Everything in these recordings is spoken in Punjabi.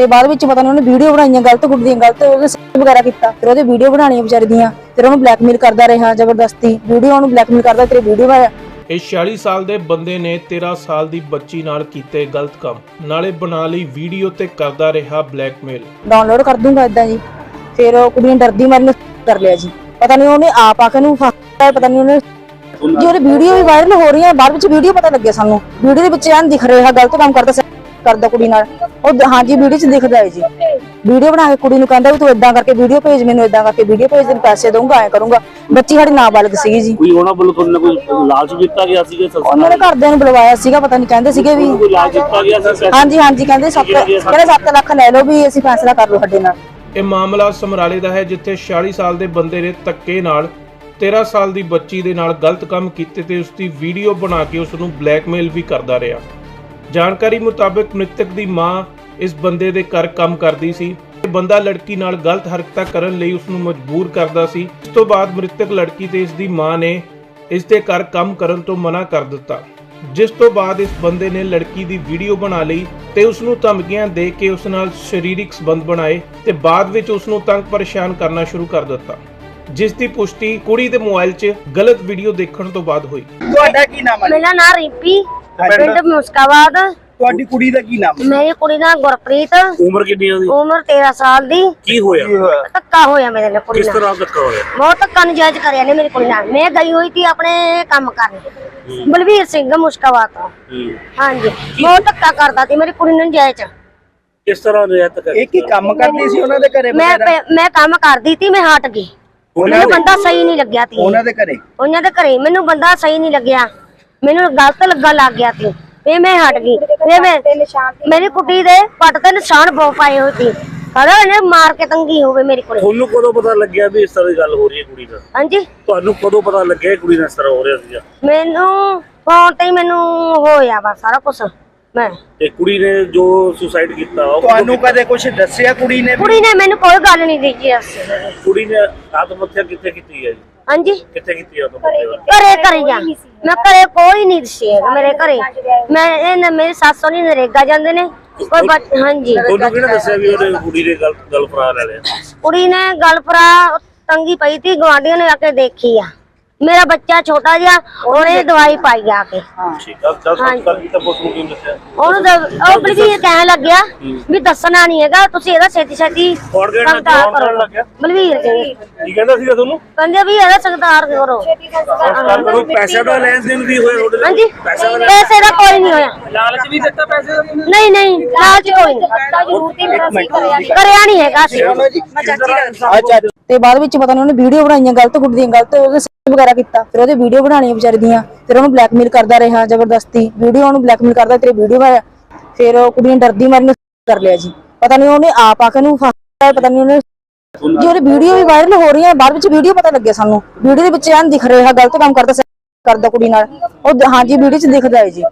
ਤੇ ਬਾਅਦ ਵਿੱਚ ਪਤਾ ਨਹੀਂ ਉਹਨੇ ਵੀਡੀਓ ਬਣਾਈਆਂ ਗਲਤ ਗੁੱਡ ਦੀਆਂ ਗਲਤ ਉਹਦੇ ਸੇਵ ਵਗੈਰਾ ਕੀਤਾ। ਫਿਰ ਉਹਦੇ ਵੀਡੀਓ ਬਣਾਉਣੀਆਂ ਵਿਚਾਰੀ ਦੀਆਂ ਫਿਰ ਉਹਨੂੰ ਬਲੈਕਮੇਲ ਕਰਦਾ ਰਿਹਾ ਜ਼ਬਰਦਸਤੀ। ਵੀਡੀਓ ਉਹਨੂੰ ਬਲੈਕਮੇਲ ਕਰਦਾ ਤੇਰੇ ਵੀਡੀਓ ਆਇਆ ਇਸ 46 ਸਾਲ ਦੇ ਬੰਦੇ ਨੇ 13 ਸਾਲ ਦੀ ਬੱਚੀ ਨਾਲ ਕੀਤੇ ਗਲਤ ਕੰਮ। ਨਾਲੇ ਬਣਾ ਲਈ ਵੀਡੀਓ ਤੇ ਕਰਦਾ ਰਿਹਾ ਬਲੈਕਮੇਲ ਡਾਊਨਲੋਡ ਕਰ ਦੂੰਗਾ ਇਦਾਂ ਜੀ ਫਿਰ ਉਹ ਕੁੜੀ ਨੇ ਡਰਦੀ ਮਾਰੀ ਨੇ ਕਰ ਲਿਆ ਜੀ। ਪਤਾ ਨਹੀਂ ਉਹਨੇ ਆਪ ਆ ਕੇ ਨੂੰ ਫਸਾਇਆ ਪਤਾ ਨਹੀਂ ਉਹਨੇ ਜੀ ਉਹਦੀ ਵੀਡੀਓ ਵੀ ਵਾਇਰਲ ਹੋ ਰਹੀ ਹੈ ਬਾਅਦ ਵਿੱਚ ਵੀਡੀਓ ਪਤਾ ਲੱਗਿਆ ਸਾਨੂੰ। ਵੀਡੀਓ ਦੇ ਵਿੱਚ ਐਨ ਦਿਖ ਰਿਹਾ ਗਲਤ ਕੰਮ ਕਰਦਾ ਕਰਦਾ ਕੁੜੀ ਨਾਲ। ਉਹ ਦ- ਹਾਂਜੀ ਵੀਡੀਓ 'ਚ ਦਿਖਦਾ ਹੈ ਜੀ। ਵੀਡੀਓ ਬਣਾ ਕੇ ਕੁੜੀ ਨੂੰ ਕਹਿੰਦਾ ਵੀ ਤੂੰ ਇਦਾਂ ਕਰਕੇ ਵੀਡੀਓ ਭੇਜ ਮੈਨੂੰ ਇਦਾਂ ਕਰਕੇ ਵੀਡੀਓ ਭੇਜ ਤੈਨੂੰ ਪੈਸੇ ਦਊਂਗਾ ਐ ਕਰੂੰਗਾ। ਬੱਚੀ ਸਾਡੀ ਨਾਬਾਲਗ ਸੀਗੀ ਜੀ। ਕੋਈ ਉਹਨਾਂ ਵੱਲੋਂ ਤੁਹਾਨੂੰ ਕੋਈ ਲਾਲਚ ਦਿੱਤਾ ਗਿਆ ਸੀਗਾ ਸੰਸਥਾ ਉਹਨਾਂ ਨੇ ਘਰਦਿਆਂ ਨੂੰ ਬੁਲਵਾਇਆ ਸੀਗਾ ਪਤਾ ਨਹੀਂ ਕਹਿੰਦੇ ਸੀਗੇ ਵੀ। ਕੋਈ ਲਾਲਚ ਦਿੱਤਾ ਗਿਆ ਸੀ ਹਾਂਜੀ ਹਾਂਜੀ ਕਹਿੰਦੇ 7 ਕਹਿੰਦੇ 7 ਲੱਖ ਲੈ ਲਓ ਵੀ ਅਸੀਂ ਫੈਸਲਾ ਕਰ ਲਓ ਸਾਡੇ ਨਾਲ। ਇਹ ਮਾਮਲਾ ਸਮਰਾਲੇ ਦਾ ਹੈ ਜਿੱਥੇ 46 ਸਾਲ ਦੇ ਬੰਦੇ ਨੇ ਧੱਕੇ ਨਾਲ 13 ਸਾਲ ਦੀ ਬੱਚੀ ਦੇ ਨਾਲ ਗਲਤ ਕੰਮ ਕੀਤੇ ਤੇ ਉਸ ਦੀ ਵੀਡੀਓ ਬਣਾ ਕੇ ਉਸ ਨੂੰ ਬਲੈਕਮੇਲ ਵੀ ਕਰਦਾ ਰਿਹਾ। ਜਾਣਕਾਰੀ ਮੁਤਾਬਕ ਮ੍ਰਿਤਕ ਦੀ ਮਾਂ ਇਸ ਬੰਦੇ ਦੇ ਘਰ ਕੰਮ ਕਰਦੀ ਸੀ। ਇਹ ਬੰਦਾ ਲੜਕੀ ਨਾਲ ਗਲਤ ਹਰਕਤਾਂ ਕਰਨ ਲਈ ਉਸ ਨੂੰ ਮਜਬੂਰ ਕਰਦਾ ਸੀ। ਇਸ ਤੋਂ ਬਾਅਦ ਮ੍ਰਿਤਕ ਲੜਕੀ ਤੇ ਇਸ ਦੀ ਮਾਂ ਨੇ ਇਸ ਦੇ ਘਰ ਕੰਮ ਕਰਨ ਤੋਂ ਮਨਾ ਕਰ ਦਿੱਤਾ। ਜਿਸ ਤੋਂ ਬਾਅਦ ਇਸ ਬੰਦੇ ਨੇ ਲੜਕੀ ਦੀ ਵੀਡੀਓ ਬਣਾ ਲਈ ਤੇ ਉਸ ਨੂੰ ਧਮਕੀਆਂ ਦੇ ਕੇ ਉਸ ਨਾਲ ਸਰੀਰਕ ਸੰਬੰਧ ਬਣਾਏ ਤੇ ਬਾਅਦ ਵਿੱਚ ਉਸ ਨੂੰ ਤੰਗ ਪਰੇਸ਼ਾਨ ਕਰਨਾ ਸ਼ੁਰੂ ਕਰ ਦਿੱਤਾ। ਜਿਸ ਦੀ ਪੁਸ਼ਟੀ ਕੁੜੀ ਦੇ ਮੋਬਾਈਲ 'ਚ ਗਲਤ ਵੀਡੀਓ ਦੇਖਣ ਤੋਂ ਬਾਅਦ ਹੋਈ। ਤੁਹਾਡਾ ਕੀ ਨਾਮ ਹੈ? ਮੇਰਾ ਨਾਮ ਰਿੰਪੀ। ਪਿੰਡ? ਮੁਸਕਾਬਾਦ। ਤੁਹਾਡੀ ਕੁੜੀ ਦਾ ਕੀ ਨਾਮ? ਹੈ ਮੇਰੀ ਕੁੜੀ ਦਾ ਗੁਰਪ੍ਰੀਤ। ਉਮਰ ਕਿੰਨੀ ਉਹਦੀ? ਉਮਰ 13 ਸਾਲ ਦੀ। ਕੀ ਹੋਇਆ? ਧੱਕਾ ਹੋਇਆ ਮੇਰੇ ਨਾਲ ਕੁੜੀ ਕਿਸ ਨਾਲ ਤਰ੍ਹਾਂ ਧੱਕਾ ਹੋਇਆ? ਬਹੁਤ ਧੱਕਾ ਨਜਾਇਜ਼ ਕਰਿਆ ਨੇ ਮੇਰੀ ਕੁੜੀ ਨਾਲ। ਮੈਂ ਗਈ ਹੋਈ ਸੀ ਆਪਣੇ ਕੰਮ ਕਰਨ। ਬਲਵੀਰ ਸਿੰਘ ਮੁਸਕਾਬਾਦ ਤੋਂ। ਹੂੰ। ਹਾਂਜੀ। ਬਹੁਤ ਧੱਕਾ ਕਰਦਾ ਸੀ ਮੇਰੀ ਕੁੜੀ ਨੂੰ ਨਜਾਇਜ਼। ਕਿਸ ਤਰ੍ਹਾਂ ਰਿਆਇਤ ਕਰ ਇਹ ਕੀ ਕੰਮ ਕਰਦੀ ਸੀ ਉਹਨਾਂ ਦੇ ਘਰੇ ਮੈਂ ਮੈਂ ਕੰਮ ਕਰਦੀ ਸੀ ਮੈਂ ਹਟ ਗਈ। ਉਹਨਾਂ ਮੈਨੂੰ ਦੇ ਬੰਦਾ ਸਹੀ ਨਹੀਂ ਲੱਗਿਆ ਸੀ। ਉਹਨਾਂ ਦੇ ਘਰੇ? ਉਹਨਾਂ ਦੇ ਘਰੇ। ਮੈਨੂੰ ਬੰਦਾ ਸਹੀ ਨਹੀਂ ਲੱਗਿਆ। ਮੈਨੂੰ ਗਲਤ ਲੱਗਾ ਲੱਗ ਗਿਆ ਸੀ। ਫੇ ਮੈਂ ਹਟ ਗਈ। ਫੇ ਮੈਂ ਮੇਰੀ ਕੁੜੀ ਦੇ ਪੱਟ ਤੇ ਨਿਸ਼ਾਨ ਬਹੁਤ ਪਾਏ ਹੋਏ ਸੀ। ਖੜਾ ਇਹਨੇ ਮਾਰ ਕੇ ਤੰਗੀ ਹੋਵੇ ਮੇਰੀ ਕੁੜੀ। ਤੁਹਾਨੂੰ ਕਦੋਂ ਪਤਾ ਲੱਗਿਆ ਵੀ ਇਸ ਤਰ੍ਹਾਂ ਦੀ ਗੱਲ ਹੋ ਰਹੀ ਹੈ ਕੁੜੀ ਨਾਲ ਹਾਂਜੀ। ਤੁਹਾਨੂੰ ਕਦੋਂ ਪਤਾ ਲੱਗਿਆ ਇਹ ਕੁੜੀ ਨਾਲ ਇਸ ਤਰ੍ਹਾਂ ਹੋ ਰਿਹਾ ਸੀਗਾ? ਮੈਨੂੰ ਫੋਨ ਤੇ ਹੀ ਮੈਨੂੰ ਹੋਇਆ ਵਾ ਸਾਰਾ ਕੁਝ ਮੈਂ। ਤੇ ਕੁੜੀ ਨੇ ਜੋ ਸੁਸਾਈਡ ਕੀਤਾ ਉਹ ਤੁਹਾਨੂੰ ਕਦੇ ਕੁਝ ਦੱਸਿਆ ਕੁੜੀ ਨੇ? ਕੁੜੀ ਨੇ ਮੈਨੂੰ ਕੋਈ ਗੱਲ ਨਹੀਂ ਦਿੱਤੀ। ਇਸ ਕੁੜੀ ਨੇ ਆਤਮ ਹੱਤਿਆ ਕਿੱਥੇ ਕੀਤੀ ਹੈ ਜੀ? ਹਾਂਜੀ। ਕਿੱਥੇ ਕੀਤੀ ਆਤਮ ਹੱਤਿਆ ਘਰੇ। ਕਰੀ ਜਾ। ਮੈਂ ਘਰੇ ਕੋਈ ਨਹੀਂ ਦੱਸਿਆ ਮੇਰੇ ਘਰੇ। ਮੈਂ ਇਹ ਨਾ ਮੇਰੀ ਸੱਸ ਨਹੀਂ ਨਰੇਗਾ ਜਾਂਦੇ ਨੇ। ਕੋਈ ਬੱਚ- ਹਾਂਜੀ। ਤੁਹਾਨੂੰ ਕਿਹਨੇ ਦੱਸਿਆ ਵੀ ਉਹਨੇ ਕੁੜੀ ਨੇ ਗੱਲ ਗੱਲ ਫਰਾ ਲੈ ਲਿਆ ਕੁੜੀ ਨੇ ਗਲ ਭਰਾ ਤੰਗੀ ਪਈ ਤੀ ਗਵਾਂਢੀਆਂ ਨੇ ਆ ਕੇ ਦੇਖੀ ਆ। ਮੇਰਾ ਬੱਚਾ ਛੋਟਾ ਜਿਹਾ ਉਹਨੇ ਦਵਾਈ ਪਾਈ ਆ ਕੇ। ਠੀਕ ਆ ਜਦ ਨੂੰ ਕਿਉਂ ਦੱਸਿਆ। ਉਹਨੂੰ ਤਾਂ- ਉਹ ਬਲਵੀਰ ਕਹਿਣ ਲੱਗਿਆ ਵੀ ਦੱਸਣਾ ਨਹੀਂ ਹੈਗਾ ਤੁਸੀਂ ਇਹਦਾ ਛੇਤੀ ਛੇਤੀ? ਸੰਸਕਾਰ ਕਰੋ। ਲੱਗਿਆ? ਬਲਵੀਰ ਜੀ ਕੀ ਕਹਿੰਦਾ ਸੀਗਾ ਤੁਹਾਨੂੰ? ਕਹਿੰਦੇ ਵੀ ਇਹਦਾ ਸੰਸਕਾਰ ਕਰੋ। ਕੋਈ ਪੈਸੇ ਦਾ ਲੈਣ ਦੇਣ ਵੀ ਹੋਇਆ ਤੁਹਾਡੇ ਨਾਲ? ਹਾਂਜੀ ਪੈਸੇ ਦਾ ਕੋਈ ਨਹੀਂ ਹੋਇਆ। ਲਾਲਚ ਵੀ ਦਿੱਤਾ ਪੈਸੇ ਦਾ ਨਹੀਂ ਨਹੀਂ ਲਾਲਚ ਕੋਈ ਨਹੀਂ ਕਰਿਆ ਨਹੀਂ ਹੈਗਾ। ਸੀ ਅੱਛਾ। ਤੇ ਬਾਅਦ ਵਿੱਚ ਪਤਾ ਨਹੀਂ ਉਹਨੇ ਵੀਡੀਓ ਬਣਾਈਆਂ ਗਲਤ ਗੁੱਡ ਦੀਆਂ ਗਲਤ ਉਹਦੇ ਸੇਵ ਵਗੈਰਾ ਕੀਤਾ, ਫਿਰ ਉਹਦੇ ਵੀਡੀਓ ਬਣਾਉਣੀਆਂ ਵਿਚਾਰੀ ਦੀਆਂ, ਫਿਰ ਉਹਨੂੰ ਬਲੈਕਮੇਲ ਕਰਦਾ ਰਿਹਾ ਜ਼ਬਰਦਸਤੀ ਵੀਡੀਓ ਉਹਨੂੰ ਬਲੈਕਮੇਲ ਕਰਦਾ, ਤੇਰੇ ਵੀਡੀਓ ਆਇਆ ਫਿਰ ਉਹ ਕੁੜੀ ਨੇ ਡਰਦੀ ਮਾਰੀ ਨੂੰ ਕਰ ਲਿਆ ਜੀ। ਪਤਾ ਨਹੀਂ ਉਹਨੇ ਆਪ ਆ ਕੇ ਨੂੰ ਫਸਾਇਆ ਪਤਾ ਨਹੀਂ ਉਹਨੇ ਜੀ ਉਹਦੀ ਵੀਡੀਓ ਵੀ ਵਾਇਰਲ ਹੋ ਰਹੀ ਹੈ, ਬਾਅਦ ਵਿੱਚ ਵੀਡੀਓ ਪਤਾ ਲੱਗਿਆ ਸਾਨੂੰ। ਵੀਡੀਓ ਦੇ ਵਿੱਚ ਐਨ ਦਿਖ ਰਿਹਾ ਗਲਤ ਕੰਮ ਕਰਦਾ ਕਰਦਾ ਕੁੜੀ ਨਾਲ। ਉਹ ਹਾਂਜੀ ਵੀਡੀਓ 'ਚ ਦਿਖਦਾ ਹੈ ਜੀ।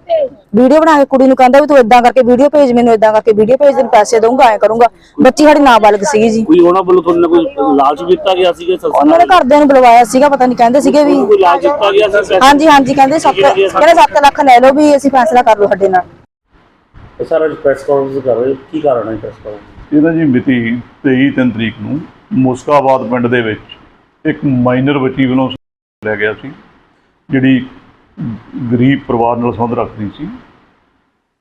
ਵੀਡੀਓ ਬਣਾ ਕੇ ਕੁੜੀ ਨੂੰ ਕਹਿੰਦਾ ਵੀ ਤੂੰ ਇਦਾਂ ਕਰਕੇ ਵੀਡੀਓ ਭੇਜ ਮੈਨੂੰ ਇਦਾਂ ਕਰਕੇ ਵੀਡੀਓ ਭੇਜ ਤੈਨੂੰ ਪੈਸੇ ਦਊਂਗਾ ਐ ਕਰੂੰਗਾ। ਬੱਚੀ ਸਾਡੀ ਨਾਬਾਲਗ ਸੀਗੀ ਜੀ। ਕੋਈ ਉਹਨਾਂ ਵੱਲੋਂ ਤੁਹਾਨੂੰ ਕੋਈ ਲਾਲਚ ਦਿੱਤਾ ਗਿਆ ਸੀਗਾ ਸੰਸਥਾ ਉਹਨਾਂ ਨੇ ਘਰਦਿਆਂ ਨੂੰ ਬੁਲਵਾਇਆ ਸੀਗਾ ਪਤਾ ਨਹੀਂ ਕਹਿੰਦੇ ਸੀਗੇ ਵੀ। ਕੋਈ ਲਾਲਚ ਦਿੱਤਾ ਗਿਆ ਸੀ ਪੈਸੇ ਹਾਂਜੀ ਹਾਂਜੀ ਕਹਿੰਦੇ 7 ਕਹਿੰਦੇ 7 ਲੱਖ ਲੈ ਲਓ ਵੀ ਅਸੀਂ ਫੈਸਲਾ ਕਰ ਲਓ ਸਾਡੇ ਨਾਲ। ਇਹ ਸਾਰਾ ਪ੍ਰੈਸ ਕਾਨਫਰੰਸ ਕਰ ਰਹੇ ਹੋ। ਕੀ ਕਾਰਨ ਹੈ ਪ੍ਰੈਸ ਕਾਨਫਰੰਸ ਇਹਦਾ ਜੀ ਮਿਤੀ 23 ਤਿੰਨ ਤਰੀਕ ਨੂੰ ਮੁਸਕਾਬਾਦ ਪਿੰਡ ਦੇ ਵਿੱਚ ਇੱਕ ਮਾਈਨਰ ਬੱਚੀ ਵੱਲੋਂ ਲਿਆ ਗਿਆ ਸੀ। ਜਿਹੜੀ ਗਰੀਬ ਪਰਿਵਾਰ ਨਾਲ ਸੰਬੰਧ ਰੱਖਦੀ ਸੀ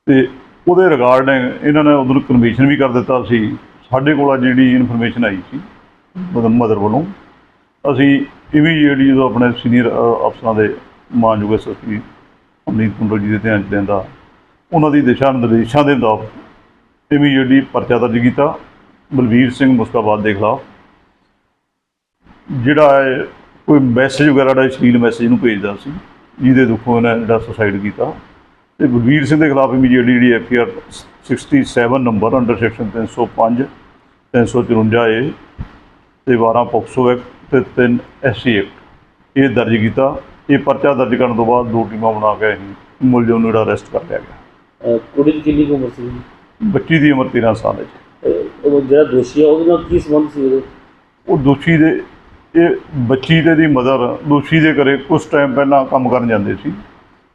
ਤੇ ਉਹਦੇ ਰਿਗਾਰਡਿੰਗ ਇਹਨਾਂ ਨੇ ਉਹਨੂੰ ਕਨਵੀਸ਼ਨ ਵੀ ਕਰ ਦਿੱਤਾ ਸੀ। ਸਾਡੇ ਕੋਲ ਜਿਹੜੀ ਇਨਫੋਰਮੇਸ਼ਨ ਆਈ ਸੀ ਮਦਰ ਮਦਰ ਵੱਲੋਂ, ਅਸੀਂ ਇਮੀਡੀਏਟਲੀ ਜਦੋਂ ਆਪਣੇ ਸੀਨੀਅਰ ਅਫਸਰਾਂ ਦੇ ਮਾਨਯੋਗ ਐਸਐਸਪੀ ਅਮਨੀਤ ਕੁੰਡਲ ਜੀ ਦੇ ਧਿਆਨ ਚ ਲੈਂਦਾ, ਉਹਨਾਂ ਦੀ ਦਿਸ਼ਾ ਨਿਰਦੇਸ਼ਾਂ ਦੇ ਮੁਤਾਬਕ ਇਮੀਡੀਏਟਲੀ ਪਰਚਾ ਦਰਜ ਕੀਤਾ, ਬਲਵੀਰ ਸਿੰਘ ਮੁਸਤਾਬਾਦ ਦੇ ਖਿਲਾਫ, ਜਿਹੜਾ ਹੈ ਕੋਈ ਮੈਸੇਜ ਵਗੈਰਾ ਦਾ ਅਸ਼ਲੀਲ ਮੈਸੇਜ ਨੂੰ ਭੇਜਦਾ ਸੀ ਜਿਹਦੇ ਦੁੱਖੋਂ ਉਹਨੇ ਜਿਹੜਾ ਸੁਸਾਈਡ ਕੀਤਾ। ਤੇ ਬਲਵੀਰ ਸਿੰਘ ਦੇ ਖਿਲਾਫ ਇਮੀਡੀਏਟਲੀ ਜਿਹੜੀ F R 67 number under section 305 354 A ਤੇ 12 ਪੋਕਸੋ ਐਕਟ ਤੇ 3 ਐਸਸੀ ਐਕਟ ਇਹ ਦਰਜ ਕੀਤਾ। ਇਹ ਪਰਚਾ ਦਰਜ ਕਰਨ ਤੋਂ ਬਾਅਦ ਦੋ ਟੀਮਾਂ ਬਣਾ ਕੇ ਅਸੀਂ ਮੁਲਜ਼ਮ ਨੂੰ ਜਿਹੜਾ ਅਰੈਸਟ ਕਰ ਲਿਆ ਗਿਆ। ਕੁੜੀ ਦੀ ਕਿੰਨੀ ਉਮਰ ਸੀ? ਬੱਚੀ ਦੀ ਉਮਰ 13 ਸਾਲ ਹੈ ਜੀ। ਉਹ ਜਿਹੜਾ ਦੋਸ਼ੀ ਹੈ ਉਹਦੇ ਨਾਲ ਕੀ ਸੰਬੰਧ ਸੀ ਉਹ ਦੋਸ਼ੀ ਦੇ ਇਹ ਬੱਚੀ ਤੇ ਦੀ ਮਦਰ ਦੋਸ਼ੀ ਦੇ ਘਰੇ ਕੁਝ ਟਾਈਮ ਪਹਿਲਾਂ ਕੰਮ ਕਰਨ ਜਾਂਦੇ ਸੀ।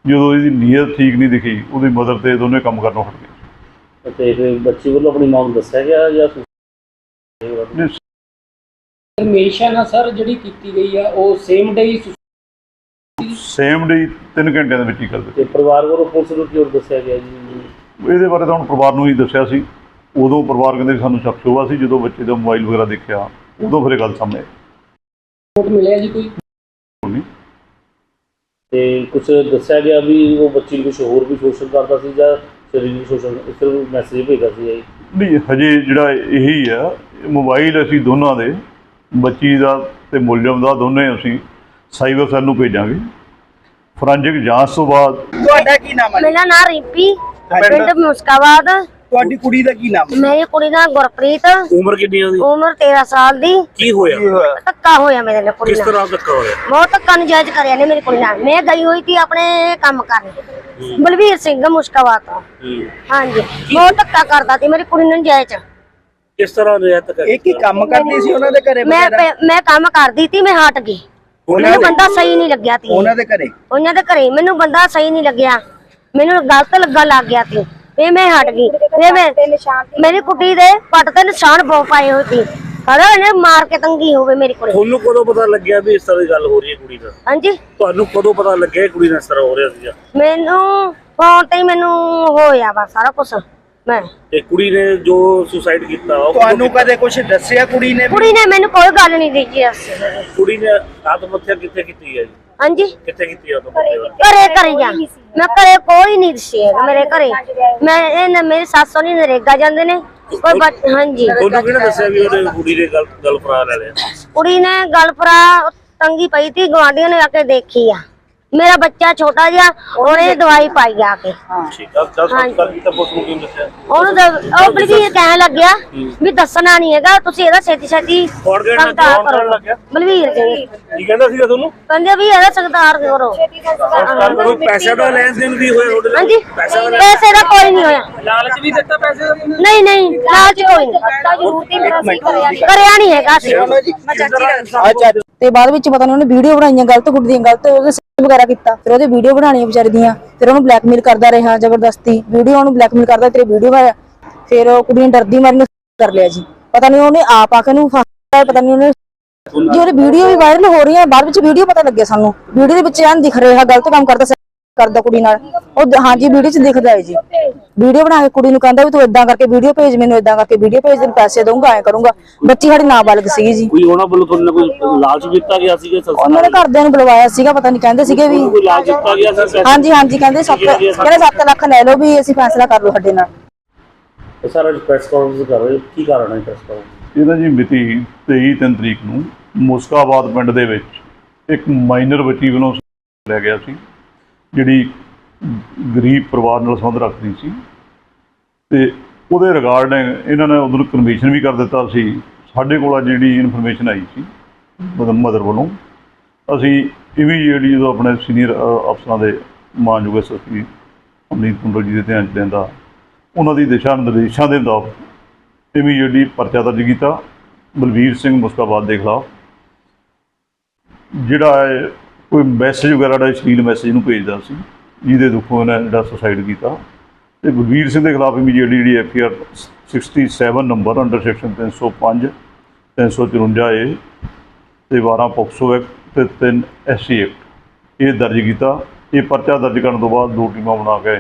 ਜਦੋਂ ਇਹਦੀ ਨੀਅਤ ਠੀਕ ਨਹੀਂ ਦਿਖੀ ਉਹਦੀ ਮਦਰ ਤੇ ਦੋਨੇ ਕੰਮ ਕਰਨੋਂ ਹਟ ਗਏ। ਤੇ ਫਿਰ ਬੱਚੀ ਵੱਲੋਂ ਆਪਣੀ ਮਾਂ ਨੂੰ ਦੱਸਿਆ ਗਿਆ ਜਾਂ ਨਹੀਂ, ਇਨਫੋਰਮੇਸ਼ਨ ਆ ਸਰ ਜਿਹੜੀ ਕੀਤੀ ਗਈ ਆ ਉਹ ਸੇਮ ਡੇ ਹੀ ਸੇਮ ਡੇ 3 ਘੰਟਿਆਂ ਦੇ ਵਿੱਚ ਹੀ ਕਰ ਦਿੱਤੇ। ਤੇ ਪਰਿਵਾਰ ਵੱਲੋਂ ਪੁਲਿਸ ਨੂੰ ਕੀ ਹੋਰ ਦੱਸਿਆ ਗਿਆ ਜੀ? ਇਹਦੇ ਬਾਰੇ ਤਾਂ ਹੁਣ ਪਰਿਵਾਰ ਨੂੰ ਹੀ ਦੱਸਿਆ ਸੀ। ਉਦੋਂ ਪਰਿਵਾਰ ਕਹਿੰਦੇ ਵੀ ਸਾਨੂੰ ਸ਼ੱਕ ਸ਼ੋਭਾ ਸੀ ਜਦੋਂ ਬੱਚੇ ਦਾ ਮੋਬਾਈਲ ਵਗੈਰਾ ਦੇਖਿਆ ਉਦੋਂ ਫਿਰ ਇਹ ਗੱਲ ਸਾਹਮਣੇ ਆਈ। ਰਿਪੋਰਟ ਮਿਲਿਆ ਜੀ ਕੋਈ? ਤੇ ਕੁਝ ਦੱਸਿਆ ਗਿਆ ਵੀ ਉਹ ਬੱਚੀ ਨੂੰ ਕੁਝ ਹੋਰ ਵੀ ਸ਼ੋਸ਼ਣ ਕਰਦਾ ਸੀ ਜਾਂ ਸਰੀਰਕ ਸ਼ੋਸ਼ਣ ਸਿਰਫ ਮੈਸੇਜ ਭੇਜਦਾ ਸੀ ਜੀ ਨਹੀਂ ਹਜੇ ਜਿਹੜਾ ਇਹੀ ਆ ਇਹ ਮੋਬਾਈਲ ਅਸੀਂ ਦੋਨਾਂ ਦੇ ਬੱਚੀ ਦਾ ਤੇ ਮੁਲਜ਼ਮ ਦਾ ਦੋਨੇ ਅਸੀਂ ਸਾਈਬਰ ਸੈੱਲ ਨੂੰ ਭੇਜਾਂਗੇ। ਫੋਰੈਂਸਿਕ ਜਾਂਚ ਤੋਂ ਬਾਅਦ ਤੁਹਾਡਾ ਕੀ ਨਾਮ ਹੈ ਮੇਰਾ ਨਾਮ ਰਿੰਪੀ। ਪਿੰਡ ਮੁਸਕਾਬਾਦ। ਤੁਹਾਡੀ ਕੁੜੀ ਦਾ ਕੀ ਨਾਮ ਹੈ? ਮੇਰੀ ਕੁੜੀ ਦਾ ਗੁਰਪ੍ਰੀਤ। ਉਮਰ ਕਿੰਨੀ ਹੈ ਉਹਦੀ? ਉਮਰ 13 ਸਾਲ ਦੀ। ਕੀ ਹੋਇਆ? ਧੱਕਾ ਹੋਇਆ ਮੇਰੇ ਨਾਲ ਕੁੜੀ ਕਿਸ ਨਾਲ। ਤਰ੍ਹਾਂ ਧੱਕਾ ਹੋਇਆ? ਬਹੁਤ ਧੱਕਾ ਨਜਾਇਜ਼ ਕਰਿਆ ਨੇ ਮੇਰੀ ਕੁੜੀ ਨਾਲ। ਮੈਂ ਗਈ ਹੋਈ ਸੀ ਆਪਣੇ ਕੰਮ ਕਰਨ। ਬਲਵੀਰ ਸਿੰਘ ਮੁਸਕਾਬਾਦ ਤੋਂ। ਹਾਂਜੀ। ਬਹੁਤ ਧੱਕਾ ਕਰਦਾ ਸੀ ਮੇਰੀ ਕੁੜੀ ਨੂੰ ਨਜਾਇਜ਼। ਕਿਸ ਤਰ੍ਹਾਂ ਰਿਆਇਤ ਕਰ ਇਹ ਕੀ ਕੰਮ ਕਰਦੀ ਸੀ ਉਹਨਾਂ ਦੇ ਘਰੇ ਮੈਂ ਮੈਂ ਕੰਮ ਕਰਦੀ ਸੀ ਮੈਂ ਹਟ ਗਈ। ਉਹਨਾਂ ਬੰਦਾ ਸਹੀ ਨਹੀਂ ਲੱਗਿਆ ਸੀ। ਉਹਨਾਂ ਦੇ ਘਰੇ? ਉਹਨਾਂ ਦੇ ਘਰੇ। ਮੈਨੂੰ ਬੰਦਾ ਸਹੀ ਨਹੀਂ ਲੱਗਿਆ। ਮੈਨੂੰ ਗਲਤ ਲੱਗਾ ਲੱਗ ਗਿਆ ਸੀ। ਫੇ ਮੈਂ ਹਟ ਗਈ। ਫੇ ਮੈਂ ਮੇਰੀ ਕੁੜੀ ਦੇ ਪੱਟ ਤੇ ਨਿਸ਼ਾਨ ਬਹੁਤ ਪਾਏ ਹੋਏ ਸੀ। ਖੜਾ ਇਹਨੇ ਮਾਰ ਕੇ ਤੰਗੀ ਹੋਵੇ ਮੇਰੀ ਕੁੜੀ। ਤੁਹਾਨੂੰ ਕਦੋਂ ਪਤਾ ਲੱਗਿਆ ਵੀ ਇਸ ਤਰ੍ਹਾਂ ਦੀ ਗੱਲ ਹੋ ਰਹੀ ਹੈ ਕੁੜੀ ਨਾਲ? ਹਾਂਜੀ। ਤੁਹਾਨੂੰ ਕਦੋਂ ਪਤਾ ਲੱਗਿਆ ਇਹ ਕੁੜੀ ਨਾਲ ਇਸ ਤਰ੍ਹਾਂ ਹੋ ਰਿਹਾ ਸੀਗਾ? ਮੈਨੂੰ ਫੋਨ ਤੇ ਹੀ ਮੈਨੂੰ ਹੋਇਆ ਵਾ ਸਾਰਾ ਕੁਝ ਮੈਂ ਤੇ ਕੁੜੀ ਨੇ ਜੋ ਸੁਸਾਈਡ ਕੀਤਾ ਉਹ ਤੁਹਾਨੂੰ ਕਦੇ ਕੁਝ ਦੱਸਿਆ ਕੁੜੀ ਨੇ? ਕੁੜੀ ਨੇ ਮੈਨੂੰ ਕੋਈ ਗੱਲ ਨਹੀਂ ਦਿੱਤੀ ਕੁੜੀ ਨੇ ਆਤਮ ਹੱਤਿਆ ਕਿੱਥੇ ਕੀਤੀ ਹੈ ਜੀ? ਹਾਂਜੀ? ਕਿੱਥੇ ਕੀਤੀ ਆਤਮ ਹੱਤਿਆ ਘਰੇ ਕਰੀ ਜਾ। ਮੈਂ ਘਰੇ ਕੋਈ ਨਹੀਂ ਦੱਸਿਆ ਮੇਰੇ ਘਰੇ। ਮੈਂ ਇਹ ਨਾ ਮੇਰੀ ਸੱਸ ਨਹੀਂ ਨਰੇਗਾ ਜਾਂਦੇ ਨੇ। ਕੋਈ ਬੱਚ- ਹਾਂਜੀ। ਤੁਹਾਨੂੰ ਕਿਹਨੇ ਦੱਸਿਆ ਵੀ ਉਹਨੇ ਕੁੜੀ ਦੇ ਗੱਲ ਗੱਲ ਫਰਾ ਲੈ ਲਿਆ ਕੁੜੀ ਨੇ ਗਲਪਰਾ ਤੰਗੀ ਪਈ ਤੀ ਗਵਾਂਢੀਆਂ ਨੇ ਆ ਕੇ ਦੇਖੀ ਆ। ਮੇਰਾ ਬੱਚਾ ਛੋਟਾ ਜਿਹਾ ਉਹਨੇ ਦਵਾਈ ਪਾਈ ਆ ਕੇ। ਠੀਕ ਆ ਜਦ ਤੱਕ ਕਰ ਕੀਤਾ ਪੁਲਿਸ ਨੂੰ ਕਿਉਂ ਦੱਸਿਆ? ਉਹਨੂੰ ਉਹ ਬਲਵੀਰ ਕਹਿਣ ਲੱਗਿਆ ਵੀ ਦੱਸਣਾ ਨਹੀਂ ਹੈਗਾ ਤੁਸੀਂ ਇਹਦਾ ਛੇਤੀ ਛੇਤੀ? ਸੰਸਕਾਰ ਕਰੋ। ਲੱਗਿਆ? ਬਲਵੀਰ ਜੀ। ਕੀ ਕਹਿੰਦਾ ਸੀਗਾ ਤੁਹਾਨੂੰ? ਕਹਿੰਦੇ ਵੀ ਇਹਦਾ ਸੰਸਕਾਰ ਕਰੋ। ਕੋਈ ਪੈਸੇ ਦਾ ਲੈਣ ਦੇਣ ਵੀ ਹੋਇਆ ਤੁਹਾਡੇ ਨਾਲ? ਹਾਂਜੀ। ਪੈਸੇ ਦਾ ਲੈਣ ਪੈਸੇ ਦਾ ਕੋਈ ਨਹੀਂ ਹੋਇਆ। ਲਾਲਚ ਵੀ ਦਿੱਤਾ ਪੈਸੇ ਦਾ ਨਹੀਂ ਨਹੀਂ ਲਾਲਚ ਕੋਈ ਨਹੀਂ ਕਰਿਆ ਨਹੀਂ ਹੈਗਾ। ਸੀ ਅੱਛਾ। ਤੇ ਬਾਅਦ ਵਿੱਚ ਪਤਾ ਨਹੀਂ ਉਹਨੇ ਵੀਡੀਓ ਬਣਾਈਆਂ, ਗਲਤ ਗੁੱਡ ਦੀਆਂ, ਗਲਤ ਉਹਦੇ ਸੇਵ ਵਗੈਰਾ ਕੀਤਾ। ਫਿਰ ਉਹਦੇ ਵੀਡੀਓ ਬਣਾਉਣੀਆਂ ਵਿਚਾਰੀ ਦੀਆਂ, ਫਿਰ ਉਹਨੂੰ ਬਲੈਕਮੇਲ ਕਰਦਾ ਰਿਹਾ, ਜ਼ਬਰਦਸਤੀ। ਵੀਡੀਓ ਉਹਨੂੰ ਬਲੈਕਮੇਲ ਕਰਦਾ, ਤੇਰੇ ਵੀਡੀਓ ਹੈ ਫਿਰ ਉਹ ਕੁੜੀ ਨੇ ਡਰਦੀ ਮਾਰੀ ਨੂੰ ਕਰ ਲਿਆ ਜੀ। ਪਤਾ ਨਹੀਂ ਉਹਨੇ ਆਪ ਆ ਕੇ ਨੂੰ ਫਾਇਆ ਪਤਾ ਨਹੀਂ ਉਹਨੇ ਜੀ, ਉਹਦੀ ਵੀਡੀਓ ਵੀ ਵਾਇਰਲ ਹੋ ਰਹੀ ਹੈ ਬਾਅਦ ਵਿੱਚ ਵੀਡੀਓ ਪਤਾ ਲੱਗਿਆ ਸਾਨੂੰ। ਵੀਡੀਓ ਦੇ ਵਿੱਚ ਐਨ ਦਿਖ ਰਿਹਾ, ਗਲਤ ਕੰਮ ਕਰਦਾ ਕਰਦਾ ਕੁੜੀ ਨਾਲ। ਉਹ ਹਾਂਜੀ ਵੀਡੀਓ 'ਚ ਦਿਖਦਾ ਹੈ ਜੀ। ਵੀਡੀਓ ਬਣਾ ਕੇ ਕੁੜੀ ਨੂੰ ਕਹਿੰਦਾ ਵੀ ਤੂੰ ਇਦਾਂ ਕਰਕੇ ਵੀਡੀਓ ਭੇਜ ਮੈਨੂੰ ਇਦਾਂ ਕਰਕੇ ਵੀਡੀਓ ਭੇਜ ਤੈਨੂੰ ਪੈਸੇ ਦਊਂਗਾ ਐ ਕਰੂੰਗਾ। ਬੱਚੀ ਸਾਡੀ ਨਾਬਾਲਗ ਸੀਗੀ ਜੀ। ਕੋਈ ਉਹਨਾਂ ਵੱਲੋਂ ਤੁਹਾਨੂੰ ਕੋਈ ਲਾਲਚ ਦਿੱਤਾ ਗਿਆ ਸੀਗਾ ਉਹਨਾਂ ਦੇ ਘਰਦਿਆਂ ਨੂੰ ਬੁਲਵਾਇਆ ਸੀਗਾ ਪਤਾ ਨਹੀਂ ਕਹਿੰਦੇ ਸੀਗੇ ਵੀ। ਕੋਈ ਲਾਲਚ ਦਿੱਤਾ ਗਿਆ ਸੀ ਹਾਂਜੀ ਹਾਂਜੀ ਕਹਿੰਦੇ 7 ਕਹਿੰਦੇ 7 ਲੱਖ ਲੈ ਲਓ ਵੀ ਅਸੀਂ ਫੈਸਲਾ ਕਰ ਲਓ ਸਾਡੇ ਨਾਲ। ਇਹ ਸਾਰਾ ਪ੍ਰੈਸ ਕਾਨਫਰੰਸ ਕਰ ਰਹੇ। ਕੀ ਕਾਰਨ ਹੈ ਪ੍ਰੈਸ ਕਾਨਫਰੰਸ ਇਹਦਾ ਜੀ ਮਿਤੀ 23 ਤਿੰਨ ਤਰੀਕ ਨੂੰ ਮੁਸਕਾਬਾਦ ਪਿੰਡ ਦੇ ਵਿੱਚ ਇੱਕ ਮਾਈਨਰ ਬੱਚੀ ਵੱਲੋਂ ਲਿਆ ਗਿਆ ਸੀ। ਜਿਹੜੀ ਗਰੀਬ ਪਰਿਵਾਰ ਨਾਲ ਸੰਬੰਧ ਰੱਖਦੀ ਸੀ ਤੇ ਉਹਦੇ ਰਿਗਾਰਡਿੰਗ ਇਹਨਾਂ ਨੇ ਉਹਨੂੰ ਕਨਵੀਸ਼ਨ ਵੀ ਕਰ ਦਿੱਤਾ ਸੀ। ਸਾਡੇ ਕੋਲ ਆ ਜਿਹੜੀ ਇਨਫੋਰਮੇਸ਼ਨ ਆਈ ਸੀ ਮਦਰ ਮਦਰ ਵੱਲੋਂ, ਅਸੀਂ ਇਮੀਡੀਏਟਲੀ ਜਦੋਂ ਆਪਣੇ ਸੀਨੀਅਰ ਅਫਸਰਾਂ ਦੇ ਮਾਨਯੋਗ ਐਸਐਸਪੀ ਅਮਨੀਤ ਕੁੰਡਲ ਜੀ ਦੇ ਧਿਆਨ ਚ ਲੈਂਦਾ, ਉਹਨਾਂ ਦੀ ਦਿਸ਼ਾ ਨਿਰਦੇਸ਼ਾਂ ਦੇ ਮੁਤਾਬਕ ਇਮੀਡੀਏਟਲੀ ਪਰਚਾ ਦਰਜ ਕੀਤਾ, ਬਲਵੀਰ ਸਿੰਘ ਮੁਸਤਾਬਾਦ ਦੇ ਖਿਲਾਫ, ਜਿਹੜਾ ਹੈ ਕੋਈ ਮੈਸੇਜ ਵਗੈਰਾ ਦਾ ਅਸ਼ਲੀਲ ਮੈਸੇਜ ਨੂੰ ਭੇਜਦਾ ਸੀ, ਜਿਹਦੇ ਦੁੱਖੋਂ ਇਹਨੇ ਜਿਹੜਾ ਸੁਸਾਈਡ ਕੀਤਾ। ਤੇ ਬਲਵੀਰ ਸਿੰਘ ਦੇ ਖਿਲਾਫ ਇਮੀਡੀਏਟਲੀ ਜਿਹੜੀ F R 67 number under section 305 354 A ਤੇ 12 ਪੋਕਸੋ ਐਕਟ ਤੇ 3 ਐਸਸੀ ਐਕਟ ਇਹ ਦਰਜ ਕੀਤਾ। ਇਹ ਪਰਚਾ ਦਰਜ ਕਰਨ ਤੋਂ ਬਾਅਦ ਦੋ ਟੀਮਾਂ ਬਣਾ ਕੇ